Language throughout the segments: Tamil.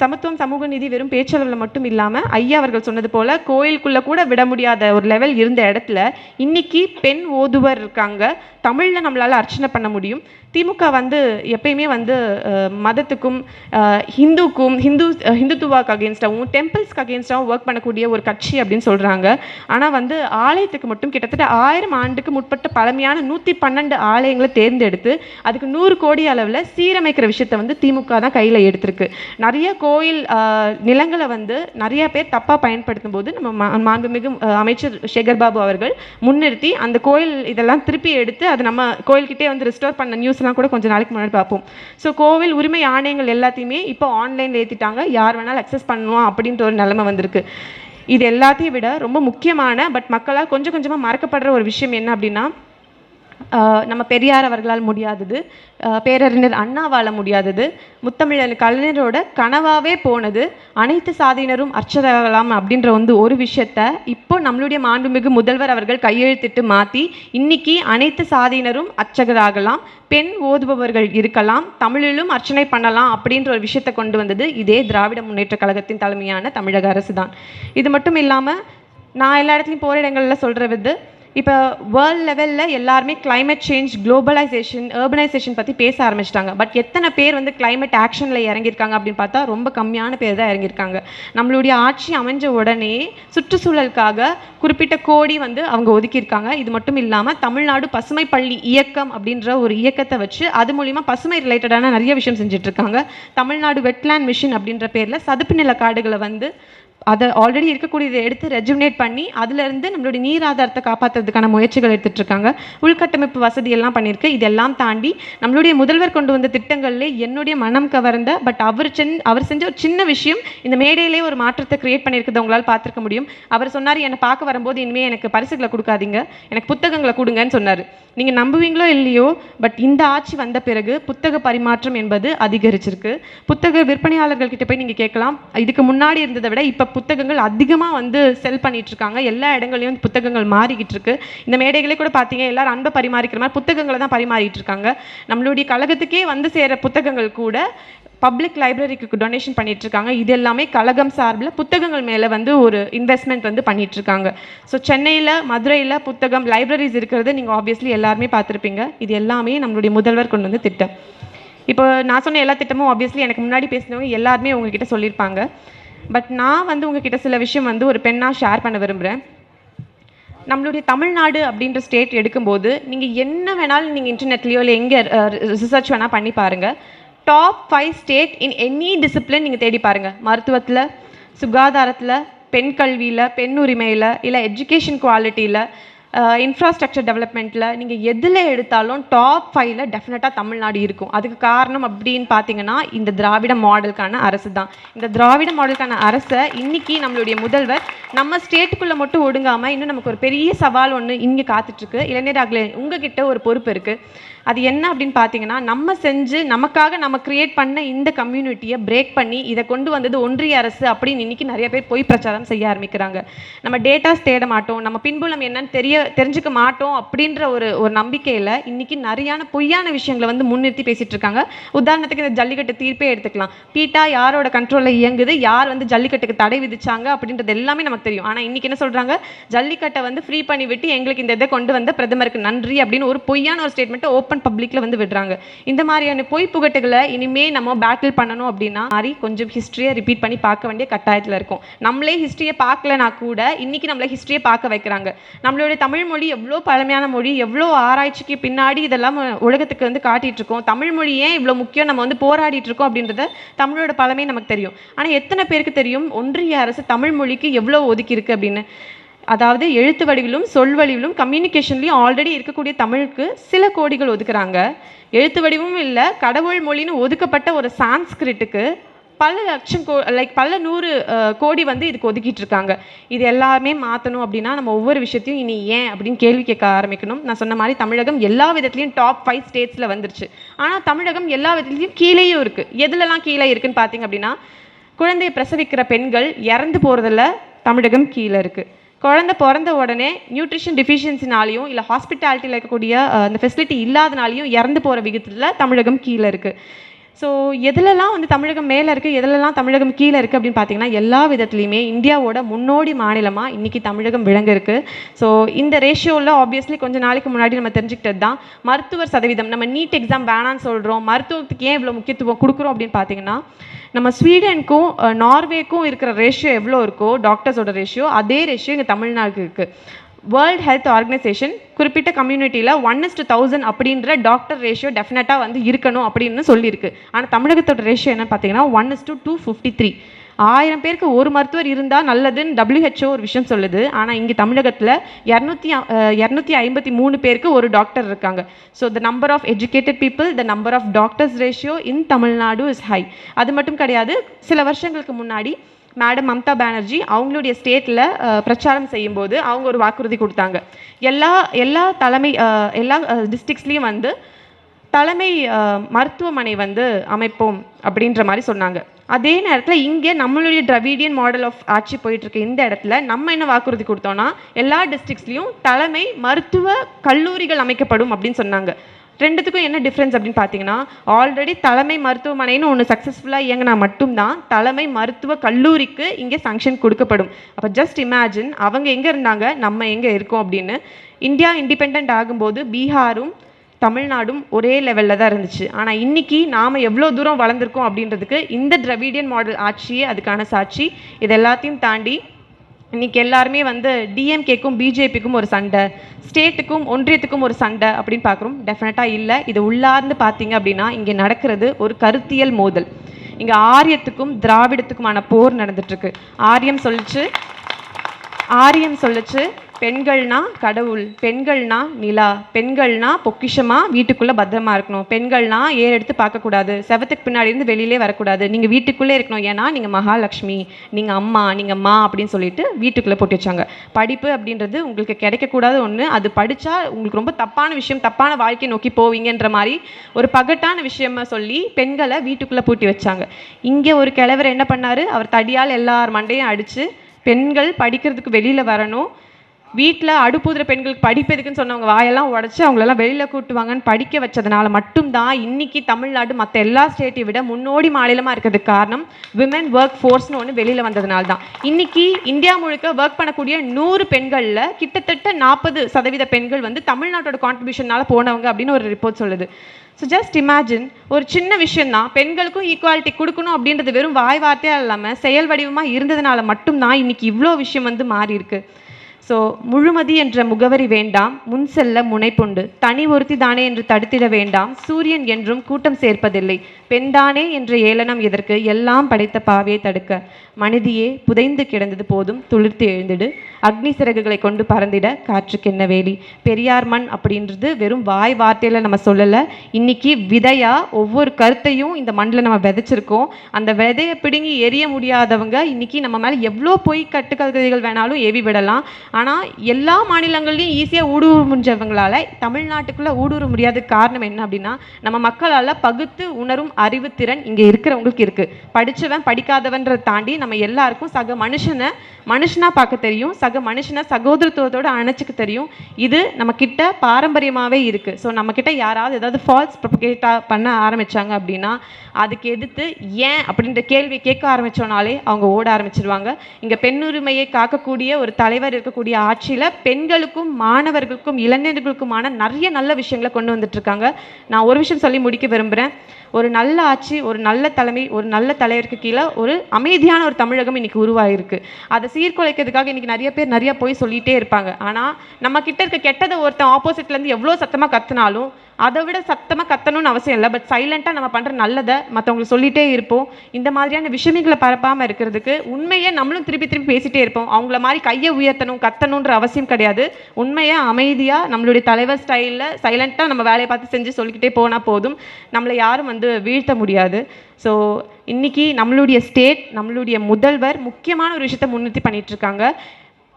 சமத்துவம் சமூக நீதி வெறும் பேச்சளவில் மட்டும் இல்லாமல் ஐயா அவர்கள் சொன்னது போல் கோயிலுக்குள்ளே கூட விட முடியாத ஒரு லெவல் இருந்த இடத்துல இன்னைக்கு பெண் ஓதுவர் இருக்காங்க. தமிழில் நம்மளால் அர்ச்சனை பண்ண முடியும். திமுக வந்து எப்பயுமே வந்து மதத்துக்கும் ஹிந்துக்கும் ஹிந்து ஹிந்துத்துவாக்கு அகேன்ஸ்டாகவும் டெம்பிள்ஸ்க்கு அகேன்ஸ்டாகவும் ஒர்க் பண்ணக்கூடிய ஒரு கட்சி அப்படின்னு சொல்கிறாங்க ஆனால் வந்து ஆலயத்துக்கு மட்டும் கிட்டத்தட்ட ஆயிரம் ஆண்டுக்கு முற்பட்ட பழமையான நூற்றி பன்னெண்டு ஆலயங்களை தேர்ந்தெடுத்து அதுக்கு நூறு கோடி அளவில் சீரமைக்கிற விஷயத்தை வந்து திமுக தான் கையில் எடுத்திருக்கு. நிறைய கோயில் நிலங்களை வந்து நிறைய பேர் தப்பாக பயன்படுத்தும் போது நம்ம மா- மாண்புமிகு அமைச்சர் சேகர் பாபு அவர்கள் முன்னிறுத்தி அந்த கோயில் இதெல்லாம் திருப்பி எடுத்து அது நம்ம கோயில்கிட்டே வந்து ரிஸ்டோர் பண்ண நியூஸ் நியூஸ்லாம் கூட கொஞ்சம் நாளைக்கு முன்னாடி பார்ப்போம். ஸோ கோவில் உரிமை ஆணையங்கள் எல்லாத்தையுமே இப்போ ஆன்லைனில் ஏற்றிட்டாங்க யார் வேணாலும் அக்சஸ் பண்ணுவோம் அப்படின்ற ஒரு நிலைமை வந்திருக்கு. இது எல்லாத்தையும் விட ரொம்ப முக்கியமான பட் மக்களால் கொஞ்சம் கொஞ்சமாக மறக்கப்படுற ஒரு விஷயம் என்ன அப்படின்னா நம்ம பெரியார் அவர்களால் முடியாதது. பேரறிஞர் அண்ணாவால் முடியாதது. முத்தமிழர் கலைஞரோட கனவாவே போனது. அனைத்து சாதியினரும் அர்ச்சதாகலாம் அப்படின்ற வந்து ஒரு விஷயத்த இப்போ நம்மளுடைய மாண்புமிகு முதல்வர் அவர்கள் கையெழுத்திட்டு மாற்றி இன்னைக்கு அனைத்து சாதியினரும் அர்ச்சகராகலாம் பெண் ஓதுபவர்கள் இருக்கலாம் தமிழிலும் அர்ச்சனை பண்ணலாம் அப்படின்ற ஒரு விஷயத்தை கொண்டு வந்தது இதே திராவிட முன்னேற்ற கழகத்தின் தலைமையான தமிழக அரசு தான் இது மட்டும் இல்லாமல் நான் எல்லா இடத்துலையும் போகிற இடங்களில் சொல்கிறது இப்போ வேர்ல்ட் லெவலில் எல்லாருமே கிளைமேட் சேஞ்ச் குளோபலைசேஷன் அர்பனைசேஷன் பற்றி பேச ஆரம்பிச்சிட்டாங்க. பட் எத்தனை பேர் வந்து கிளைமேட் ஆக்ஷனில் இறங்கியிருக்காங்க அப்படின்னு பார்த்தா ரொம்ப கம்மியான பேர் தான் இறங்கியிருக்காங்க. நம்மளுடைய ஆட்சி அமைஞ்ச உடனே சுற்றுச்சூழலுக்காக குறிப்பிட்ட கோடி வந்து அவங்க ஒதுக்கியிருக்காங்க. இது மட்டும் இல்லாமல் தமிழ்நாடு பசுமை பள்ளி இயக்கம் அப்படின்ற ஒரு இயக்கத்தை வச்சு அது மூலிமா பசுமை ரிலேட்டடான நிறைய விஷயம் செஞ்சிட்ருக்காங்க தமிழ்நாடு வெட்லேண்ட் மிஷின் அப்படின்ற பேரில் சதுப்பு நில காடுகளை வந்து அதை ஆல்ரெடி இருக்கக்கூடியதை எடுத்து ரெஜுமினேட் பண்ணி அதுலேருந்து நம்மளுடைய நீர் ஆதாரத்தை காப்பாற்றுறதுக்கான முயற்சிகள் எடுத்துகிட்டு இருக்காங்க உள்கட்டமைப்பு வசதி எல்லாம் பண்ணியிருக்கு. இதெல்லாம் தாண்டி நம்மளுடைய முதல்வர் கொண்டு வந்த திட்டங்கள்ல என்னுடைய மனம் கவர்ந்த பட் அவர் சென் அவர் செஞ்ச ஒரு சின்ன விஷயம் இந்த மேடையிலே ஒரு மாற்றத்தை கிரியேட் பண்ணியிருக்கிறத உங்களால் பார்த்துருக்க முடியும். அவர் சொன்னார் என்னை பார்க்க வரும்போது இனிமேல் எனக்கு பரிசுகளை கொடுக்காதீங்க. எனக்கு புத்தகங்களை கொடுங்கன்னு சொன்னார். நீங்கள் நம்புவீங்களோ இல்லையோ பட் இந்த ஆட்சி வந்த பிறகு புத்தக பரிமாற்றம் என்பது அதிகரிச்சிருக்கு. புத்தக விற்பனையாளர்கள் கிட்ட போய் நீங்கள் கேட்கலாம். இதுக்கு முன்னாடி இருந்ததை விட இப்போ புத்தகங்கள் அதிகமாக வந்து செல் பண்ணிகிட்ருக்காங்க இருக்காங்க எல்லா இடங்களையும் புத்தகங்கள் மாறிக்கிட்டு இருக்கு இந்த மேடைகளே கூட பார்த்தீங்க எல்லாரும் அன்பை பரிமாறிக்கிற மாதிரி புத்தகங்களை தான் பரிமாறிட்டு இருக்காங்க நம்மளுடைய கழகத்துக்கே வந்து சேர புத்தகங்கள் கூட பப்ளிக் லைப்ரரிக்கு டொனேஷன் பண்ணிட்டு இருக்காங்க இது எல்லாமே கழகம் சார்பில் புத்தகங்கள் மேலே வந்து ஒரு இன்வெஸ்ட்மெண்ட் வந்து பண்ணிட்டு இருக்காங்க ஸோ சென்னையில் மதுரையில் புத்தகம் லைப்ரரிஸ் இருக்கிறது நீங்கள் ஆப்வியஸ்லி எல்லாருமே பார்த்துருப்பீங்க இது எல்லாமே நம்மளுடைய முதல்வர் கொண்டு வந்து திட்டம். இப்போ நான் சொன்ன எல்லா திட்டமும் ஆப்வியஸ்லி எனக்கு முன்னாடி பேசினவங்க எல்லாருமே உங்ககிட்ட சொல்லியிருப்பாங்க. பட் நான் வந்து உங்ககிட்ட சில விஷயம் வந்து ஒரு பெண்ணாக ஷேர் பண்ண விரும்புகிறேன் நம்மளுடைய தமிழ்நாடு அப்படின்ற ஸ்டேட் எடுக்கும்போது நீங்கள் என்ன வேணாலும் நீங்கள் இன்டர்நெட்லேயோ இல்லை எங்கே ரிசர்ச் வேணால் பண்ணி பாருங்கள் top five state in any discipline நீங்கள் தேடி பாருங்கள் மருத்துவத்தில் சுகாதாரத்தில் பெண் கல்வியில் பெண் உரிமையில் இல்லை எஜுகேஷன் குவாலிட்டியில் இன்ஃப்ராஸ்ட்ரக்சர் டெவலப்மெண்ட்டில் நீங்கள் எதில் எடுத்தாலும் டாப் ஃபைவ்ல டெஃபினட்டாக தமிழ்நாடு இருக்கும். அதுக்கு காரணம் அப்படின்னு பார்த்தீங்கன்னா இந்த திராவிட மாடலுக்கான அரசு தான் இந்த திராவிட மாடலுக்கான அரசை இன்னைக்கு நம்மளுடைய முதல்வர் நம்ம ஸ்டேட்டுக்குள்ளே மட்டும் ஒடுங்காமல் இன்னும் நமக்கு ஒரு பெரிய சவால் ஒன்று இங்கே காத்துட்ருக்கு. அகல உங்ககிட்ட ஒரு பொறுப்பு இருக்குது அது என்ன அப்படின்னு பார்த்தீங்கன்னா நம்ம செஞ்சு நமக்காக நம்ம கிரியேட் பண்ண இந்த கம்யூனிட்டியை பிரேக் பண்ணி இதை கொண்டு வந்தது ஒன்றிய அரசு அப்படின்னு இன்னைக்கு நிறைய பேர் பொய் பிரச்சாரம் செய்ய ஆரம்பிக்கிறாங்க. நம்ம டேட்டாஸ் தேட மாட்டோம். நம்ம பின்புலம் என்னன்னு தெரிய தெரிஞ்சுக்க மாட்டோம் அப்படின்ற ஒரு ஒரு நம்பிக்கையில் இன்னைக்கு நிறையான பொய்யான விஷயங்களை வந்து முன்னிறுத்தி பேசிட்டு இருக்காங்க. உதாரணத்துக்கு இந்த ஜல்லிக்கட்டு தீர்ப்பே எடுத்துக்கலாம். பீட்டா யாரோட கண்ட்ரோலில் இயங்குது? யார் வந்து ஜல்லிக்கட்டுக்கு தடை விதிச்சாங்க? அப்படின்றது எல்லாமே நம்ம நமக்கு தெரியும். ஆனால் இன்றைக்கி என்ன சொல்கிறாங்க ஜல்லிக்கட்டை வந்து ஃப்ரீ பண்ணி விட்டு எங்களுக்கு இந்த இதை கொண்டு வந்த பிரதமருக்கு நன்றி அப்படின்னு ஒரு பொய்யான ஒரு ஸ்டேட்மெண்ட்டை ஓப்பன் பப்ளிக்கில் வந்து விடுறாங்க. இந்த மாதிரியான பொய் புகட்டுகளை இனிமேல் நம்ம பேட்டில் பண்ணணும் அப்படின்னா மாதிரி கொஞ்சம் ஹிஸ்ட்ரியை ரிப்பீட் பண்ணி பார்க்க வேண்டிய கட்டாயத்தில் இருக்கும். நம்மளே ஹிஸ்ட்ரியை பார்க்கலனா கூட இன்றைக்கி நம்மளை ஹிஸ்ட்ரியை பார்க்க வைக்கிறாங்க. நம்மளுடைய தமிழ் மொழி எவ்வளோ பழமையான மொழி எவ்வளோ ஆராய்ச்சிக்கு பின்னாடி இதெல்லாம் உலகத்துக்கு வந்து காட்டிகிட்டு இருக்கோம். தமிழ் மொழி ஏன் இவ்வளோ முக்கியம்? நம்ம வந்து போராடிட்டு இருக்கோம் அப்படின்றத தமிழோட பழமே நமக்கு தெரியும். ஆனால் எத்தனை பேருக்கு தெரியும்? ஒன்றிய அரசு தமிழ் மொழிக்கு எவ்வளோ ஒதுக்கி இருக்கு அப்படின்னு. அதாவது எழுத்து வடிவிலும் சொல் வடிவிலும் கம்யூனிகேஷன்லேயும் ஆல்ரெடி இருக்கக்கூடிய தமிழுக்கு சில கோடிகள் ஒதுக்குறாங்க. எழுத்து வடிவும் இல்லை கடவுள் மொழின்னு ஒதுக்கப்பட்ட ஒரு சான்ஸ்கிரிட்டுக்கு பல லட்சம் கோ லைக் பல நூறு கோடி வந்து இதுக்கு ஒதுக்கிட்டு இருக்காங்க இது எல்லாமே மாற்றணும் அப்படின்னா நம்ம ஒவ்வொரு விஷயத்தையும் இனி ஏன் அப்படின்னு கேள்வி கேட்க ஆரம்பிக்கணும். நான் சொன்ன மாதிரி தமிழகம் எல்லா விதத்துலையும் டாப் ஃபைவ் ஸ்டேட்ஸில் வந்துருச்சு. ஆனால் தமிழகம் எல்லா விதத்துலையும் கீழேயும் இருக்குது எதுலலாம் கீழே இருக்குன்னு பார்த்தீங்க அப்படின்னா குழந்தையை பிரசவிக்கிற பெண்கள் இறந்து போகிறதுல தமிழகம் கீழே இருக்குது குழந்தை பிறந்த உடனே நியூட்ரிஷன் டிஃபிஷியன்சினாலையும் இல்லை ஹாஸ்பிட்டாலிட்டியில் இருக்கக்கூடிய அந்த ஃபெசிலிட்டி இல்லாதனாலையும் இறந்து போகிற விகிதத்தில் தமிழகம் கீழே இருக்குது ஸோ எதுலலாம் வந்து தமிழகம் மேலே இருக்குது எதுலலாம் தமிழகம் கீழே இருக்குது அப்படின்னு பார்த்தீங்கன்னா எல்லா விதத்துலையுமே இந்தியாவோட முன்னோடி மாநிலமாக இன்றைக்கி தமிழகம் விளங்கிருக்கு ஸோ இந்த ரேஷியோவில் ஆப்வியஸ்லி கொஞ்சம் நாளைக்கு முன்னாடி நம்ம தெரிஞ்சுக்கிட்டது தான். மருத்துவர் சதவீதம் நம்ம நீட் எக்ஸாம் வேணான்னு சொல்கிறோம் மருத்துவத்துக்கு ஏன் இவ்வளோ முக்கியத்துவம் கொடுக்குறோம் அப்படின்னு பார்த்தீங்கன்னா நம்ம ஸ்வீடனுக்கும் நார்வேக்கும் இருக்கிற ரேஷியோ எவ்வளோ இருக்கோ டாக்டர்ஸோட ரேஷியோ அதே ரேஷியோ இங்கே தமிழ்நாட்டுக்கு இருக்குது வேர்ல்ட் ஹெல்த் ஆர்கனைசேஷன் குறிப்பிட்ட கம்யூனிட்டியில் ஒன் இஸ் டு தௌசண்ட் அப்படின்ற டாக்டர் ரேஷியோ டெஃபினட்டாக வந்து இருக்கணும் அப்படின்னு சொல்லியிருக்கு. ஆனால் தமிழகத்தோட ரேஷியோ என்ன பார்த்தீங்கன்னா one is to two fifty three ஆயிரம் பேருக்கு ஒரு மருத்துவர் இருந்தால் நல்லதுன்னு டபிள்யூஹெச்ஓ ஒரு விஷயம் சொல்லுது. ஆனால் இங்கே தமிழகத்தில் இரநூத்தி இரநூத்தி ஐம்பத்தி மூணு பேருக்கு ஒரு டாக்டர் இருக்காங்க. So the number of educated people the number of doctors ratio in Tamil Nadu is high அது மட்டும் கிடையாது சில வருஷங்களுக்கு முன்னாடி மேடம் மம்தா பானர்ஜி அவங்களுடைய ஸ்டேட்டில் பிரச்சாரம் செய்யும்போது அவங்க ஒரு வாக்குறுதி கொடுத்தாங்க. எல்லா எல்லா தலைமை எல்லா டிஸ்ட்ரிக்ஸ்லேயும் வந்து தலைமை மருத்துவமனை வந்து அமைப்போம் அப்படின்ற மாதிரி சொன்னாங்க. அதே நேரத்தில் இங்கே நம்மளுடைய திராவிடியன் மாடல் ஆஃப் ஆட்சி போயிட்டுருக்கு. இந்த இடத்துல நம்ம என்ன வாக்குறுதி கொடுத்தோம்னா எல்லா டிஸ்ட்ரிக்ஸ்லையும் தலைமை மருத்துவ கல்லூரிகள் அமைக்கப்படும் அப்படின்னு சொன்னாங்க. ரெண்டுத்துக்கும் என்ன டிஃப்ரென்ஸ் அப்படின்னு பார்த்தீங்கன்னா ஆல்ரெடி தலைமை மருத்துவமனைன்னு ஒன்று சக்ஸஸ்ஃபுல்லாக இயங்கினா மட்டும்தான் தலைமை மருத்துவ கல்லூரிக்கு இங்கே சங்ஷன் கொடுக்கப்படும். அப்போ ஜஸ்ட் இமேஜின் அவங்க எங்கே இருந்தாங்க நம்ம எங்கே இருக்கோம் அப்படின்னு. இந்தியா இண்டிபெண்ட் ஆகும்போது பீகாரும் தமிழ்நாடும் ஒரே லெவலில் தான் இருந்துச்சு. ஆனால் இன்னைக்கு நாம் எவ்வளோ தூரம் வளர்ந்துருக்கோம் அப்படின்றதுக்கு இந்த திராவிடியன் மாடல் ஆட்சியே அதுக்கான சாட்சி. இது எல்லாத்தையும் தாண்டி இன்னைக்கு எல்லாருமே வந்து டிஎம்கேக்கும் பிஜேபிக்கும் ஒரு சண்டை ஸ்டேட்டுக்கும் ஒன்றியத்துக்கும் ஒரு சண்டை அப்படின்னு பார்க்குறோம். டெஃபினட்டாக இல்லை. இது உள்ளார்ந்து பார்த்தீங்க அப்படின்னா இங்கே நடக்கிறது ஒரு கருத்தியல் மோதல். இங்கே ஆரியத்துக்கும் திராவிடத்துக்குமான போர் நடந்துட்டுருக்கு ஆரியம் சொல்லிச்சு. ஆரியம் சொல்லிச்சு. பெண்கள்னா கடவுள் பெண்கள்னா நிலா பெண்கள்னா பொக்கிஷமாக வீட்டுக்குள்ளே பத்திரமா இருக்கணும். பெண்கள்னா ஏர் எடுத்து பார்க்கக்கூடாது செவத்துக்கு பின்னாடி இருந்து வெளியிலே வரக்கூடாது. நீங்கள் வீட்டுக்குள்ளே இருக்கணும். ஏன்னா நீங்கள் மகாலட்சுமி நீங்கள் அம்மா நீங்கள் மா அப்படின்னு சொல்லிட்டு வீட்டுக்குள்ளே போட்டு வச்சாங்க. படிப்பு அப்படின்றது உங்களுக்கு கிடைக்கக்கூடாத ஒன்று அது படித்தா உங்களுக்கு ரொம்ப தப்பான விஷயம் தப்பான வாழ்க்கையை நோக்கி போவீங்கன்ற மாதிரி ஒரு பகட்டான விஷயமா சொல்லி பெண்களை வீட்டுக்குள்ளே பூட்டி வச்சாங்க. இங்கே ஒரு கிழவர் என்ன பண்ணார்? அவர் தடியால் எல்லார் மண்டையும் அடித்து பெண்கள் படிக்கிறதுக்கு வெளியில் வரணும். வீட்டில் அடுப்புதிர பெண்களுக்கு படிப்பதுக்குன்னு சொன்னவங்க வாயெல்லாம் உடச்சி அவங்களெல்லாம் வெளியில் கூட்டுவாங்கன்னு படிக்க வச்சதுனால மட்டும்தான் இன்றைக்கி தமிழ்நாடு மற்ற எல்லா ஸ்டேட்டையும் விட முன்னோடி மாநிலமாக இருக்கிறதுக்கு காரணம் விமன் ஒர்க் ஃபோர்ஸ்னு ஒன்று வெளியில் வந்ததுனால தான் இன்னைக்கு இந்தியா முழுக்க ஒர்க் பண்ணக்கூடிய நூறு பெண்களில் கிட்டத்தட்ட நாற்பது சதவீத பெண்கள் வந்து தமிழ்நாட்டோட கான்ட்ரிபியூஷனால போனவங்க அப்படின்னு ஒரு ரிப்போர்ட் சொல்லுது. ஸோ ஜஸ்ட் இமேஜின் ஒரு சின்ன விஷயந்தான் பெண்களுக்கும் ஈக்குவாலிட்டி கொடுக்கணும் அப்படின்றது வெறும் வாய் வார்த்தையாக இல்லாமல் செயல் வடிவமாக இருந்ததுனால மட்டும்தான் இன்னைக்கு இவ்வளோ விஷயம் வந்து மாறி இருக்குது ஸோ முழுமதி என்ற முகவரி வேண்டாம் முன் செல்ல முனைப்புண்டு. தனி ஒருத்தி தானே என்று தடுத்திட வேண்டாம். சூரியன் என்றும் கூட்டம் சேர்ப்பதில்லை. பெண்தானே என்ற ஏளனம் எதற்கு? எல்லாம் படைத்த பாவையை தடுக்க. மனிதியே புதைந்து கிடந்தது போதும் துளிர்த்து எழுந்திடு. அக்னி சிறகுகளை கொண்டு பறந்திட காற்றுக்கு என்ன வேலி பெரியார் மண் அப்படின்றது வெறும் வாய் வார்த்தையில் நம்ம சொல்லலை. இன்னைக்கு விதையாக ஒவ்வொரு கருத்தையும் இந்த மண்ணில் நம்ம விதைச்சிருக்கோம். அந்த விதையை பிடுங்கி எரிய முடியாதவங்க இன்னைக்கு நம்ம மேலே எவ்வளோ பொய் கட்டுக்கதைகள் வேணாலும் ஏவி விடலாம். ஆனால் எல்லா மாநிலங்கள்லையும் ஈஸியாக ஊடுருவ முடிஞ்சவங்களால தமிழ்நாட்டுக்குள்ளே ஊடுருவ முடியாத காரணம் என்ன அப்படின்னா நம்ம மக்களால் பகுத்து உணரும் அறிவுத்திறன் இங்கே இருக்கிறவங்களுக்கு இருக்குது படித்தவன் படிக்காதவன்ற தாண்டி நம்ம எல்லாருக்கும் சக மனுஷனை மனுஷனாக பார்க்க தெரியும். சக மனுஷனை சகோதரத்துவத்தோடு அணைச்சிக்க தெரியும். இது நம்ம கிட்ட பாரம்பரியமாகவே இருக்குது ஸோ நம்மக்கிட்ட யாராவது ஏதாவது ஃபால்ஸ் ப்ரொபகேட்டாக பண்ண ஆரம்பித்தாங்க அப்படின்னா அதுக்கு எதிர்த்து ஏன் அப்படின்ற கேள்வி கேட்க ஆரம்பித்தோனாலே அவங்க ஓட ஆரம்பிச்சிருவாங்க. இங்கே பெண்ணுரிமையை காக்கக்கூடிய ஒரு தலைவர் இருக்கக்கூடிய ஆட்சியில் பெண்களுக்கும் மாணவர்களுக்கும் இளைஞர்களுக்குமான நிறைய நல்ல விஷயங்களை கொண்டு வந்துட்டு இருக்காங்க. நான் ஒரு விஷயம் சொல்லி முடிக்க விரும்புகிறேன் ஒரு நல்ல ஆட்சி ஒரு நல்ல தலைமை ஒரு நல்ல தலைவருக்கு கீழே ஒரு அமைதியான ஒரு தமிழகம் இன்னைக்கு உருவாகிருக்கு அதை சீர்குலைக்கிறதுக்காக இன்னைக்கு நிறைய பேர் நிறைய போய் சொல்லிகிட்டே இருப்பாங்க. ஆனால் நம்ம கிட்ட இருக்க கெட்டதை ஒருத்தன் ஆப்போசிட்லேருந்து எவ்வளோ சத்தமாக கத்துனாலும் அதை விட சத்தமாக கத்தணும்னு அவசியம் இல்லை. பட் சைலண்ட்டாக நம்ம பண்ணுற நல்லதை மற்றவங்களுக்கு சொல்லிகிட்டே இருப்போம். இந்த மாதிரியான விஷயங்களை பரப்பாமல் இருக்கிறதுக்கு உண்மையை நம்மளும் திருப்பி திருப்பி பேசிகிட்டே இருப்போம். அவங்கள மாதிரி கையை உயர்த்தணும் கத்தணுன்ற அவசியம் கிடையாது. உண்மையை அமைதியாக நம்மளுடைய தலைவர் ஸ்டைலில் சைலண்ட்டாக நம்ம வேலையை பார்த்து செஞ்சு சொல்லிக்கிட்டே போனால் போதும். நம்மளை யாரும் வந்து வீழ்த்த முடியாது. ஸோ இன்றைக்கி நம்மளுடைய ஸ்டேட் நம்மளுடைய முதல்வர் முக்கியமான ஒரு விஷயத்தை முன்னிறுத்தி பண்ணிகிட்ருக்காங்க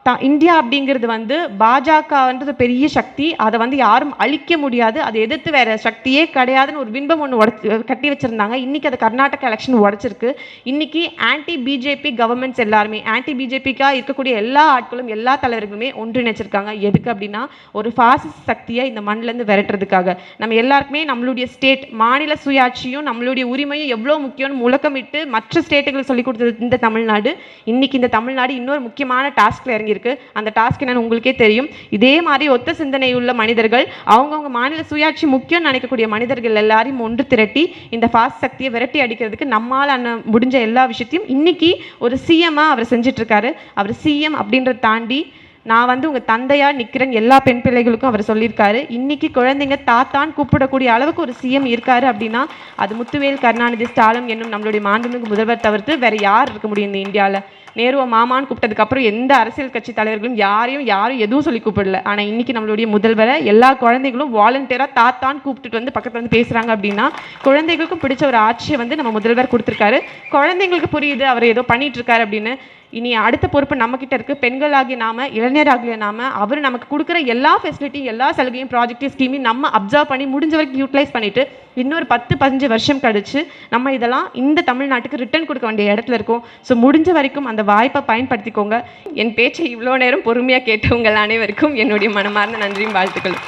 தான் த இந்தியா அப்படிங்கிறது வந்து பாஜகன்றது பெரிய சக்தி. அதை வந்து யாரும் அழிக்க முடியாது. அதை எதிர்த்து வேற சக்தியே கிடையாதுன்னு ஒரு பிம்பம் ஒன்று உடச்சி கட்டி வச்சிருந்தாங்க. இன்னைக்கு அது கர்நாடகா எலெக்ஷன் உடச்சிருக்கு. இன்றைக்கி ஆன்டி பிஜேபி கவர்மெண்ட்ஸ் எல்லாருமே ஆன்டி பிஜேபிக்காக இருக்கக்கூடிய எல்லா ஆட்களும் எல்லா தலைவர்களுமே ஒன்றிணைச்சிருக்காங்க. எதுக்கு அப்படின்னா ஒரு ஃபாசிஸ்ட் சக்தியை இந்த மண்ணிலேருந்து விரட்டுறதுக்காக. நம்ம எல்லாருக்குமே நம்மளுடைய ஸ்டேட் மாநில சுயாட்சியும் நம்மளுடைய உரிமையும் எவ்வளோ முக்கியம்னு முழக்கமிட்டு மற்ற ஸ்டேட்டுகளுக்கு சொல்லி கொடுத்தது இந்த தமிழ்நாடு. இன்றைக்கி இந்த தமிழ்நாடு இன்னொரு முக்கியமான டாஸ்க்ல இறங்கியிருக்கு அந்த டாஸ்க் என்னன்னு உங்களுக்கே தெரியும். இதே மாதிரி ஒத்த சிந்தனை உள்ள மனிதர்கள் அவங்கவுங்க மாநில சுயாட்சி முக்கியம் நினைக்கக்கூடிய மனிதர்கள் எல்லாரையும் ஒன்று திரட்டி இந்த ஃபாஸ்ட் சக்தியை விரட்டி அடிக்கிறதுக்கு நம்மால் அண்ண முடிஞ்ச எல்லா விஷயத்தையும் இன்னைக்கு ஒரு சிஎம்மா அவர் செஞ்சுட்டு இருக்காரு அவர் சிஎம் அப்படின்றத தாண்டி நான் வந்து உங்கள் தந்தையாக நிற்கிறேன் எல்லா பெண் பிள்ளைகளுக்கும் அவர் சொல்லியிருக்காரு. இன்னைக்கு குழந்தைங்க தாத்தான் கூப்பிடக்கூடிய அளவுக்கு ஒரு சிஎம் இருக்காரு அப்படின்னா அது முத்துவேல் கருணாநிதி ஸ்டாலின் என்னும் நம்மளுடைய மாண்புமிகு முதல்வர் தவிர்த்து வேற யார் இருக்க முடியும் இந்த இந்தியாவில் நேருவை மாமான்னு கூப்பிட்டதுக்கப்புறம் எந்த அரசியல் கட்சி தலைவர்களும் யாரையும் யாரும் எதுவும் சொல்லி கூப்பிடல. ஆனால் இன்னைக்கு நம்மளுடைய முதல்வரை எல்லா குழந்தைகளும் வாலண்டியராக தாத்தான்னு கூப்பிட்டுட்டு வந்து பக்கத்தில் வந்து பேசுகிறாங்க அப்படின்னா குழந்தைகளுக்கும் பிடிச்ச ஒரு ஆட்சியை வந்து நம்ம முதல்வர் கொடுத்துருக்காரு. குழந்தைங்களுக்கு புரியுது அவர் ஏதோ பண்ணிகிட்ருக்காரு அப்படின்னு. இனி அடுத்த பொறுப்பு நம்மக்கிட்ட இருக்கு. பெண்களாகிய நாம இளைஞராகிய நாம அவர் நமக்கு கொடுக்குற எல்லா ஃபெசிலிட்டியும் எல்லா சலுகையும் ப்ராஜெக்டையும் ஸ்கீமையும் நம்ம அப்சர்வ் பண்ணி முடிஞ்ச வரைக்கும் யூட்டிலைஸ் பண்ணிட்டு இன்னொரு பத்து பதினஞ்சு வருஷம் கழிச்சு நம்ம இதெல்லாம் இந்த தமிழ்நாட்டுக்கு ரிட்டர்ன் கொடுக்க வேண்டிய இடத்துல இருக்கும். ஸோ முடிஞ்ச வரைக்கும் அந்த அந்த வாய்ப்பை பயன்படுத்திக்கோங்க. என் பேச்சை இவ்வளோ நேரம் பொறுமையாக கேட்டவங்கள் அனைவருக்கும் என்னுடைய மனமார்ந்த நன்றியும் வாழ்த்துக்களும்.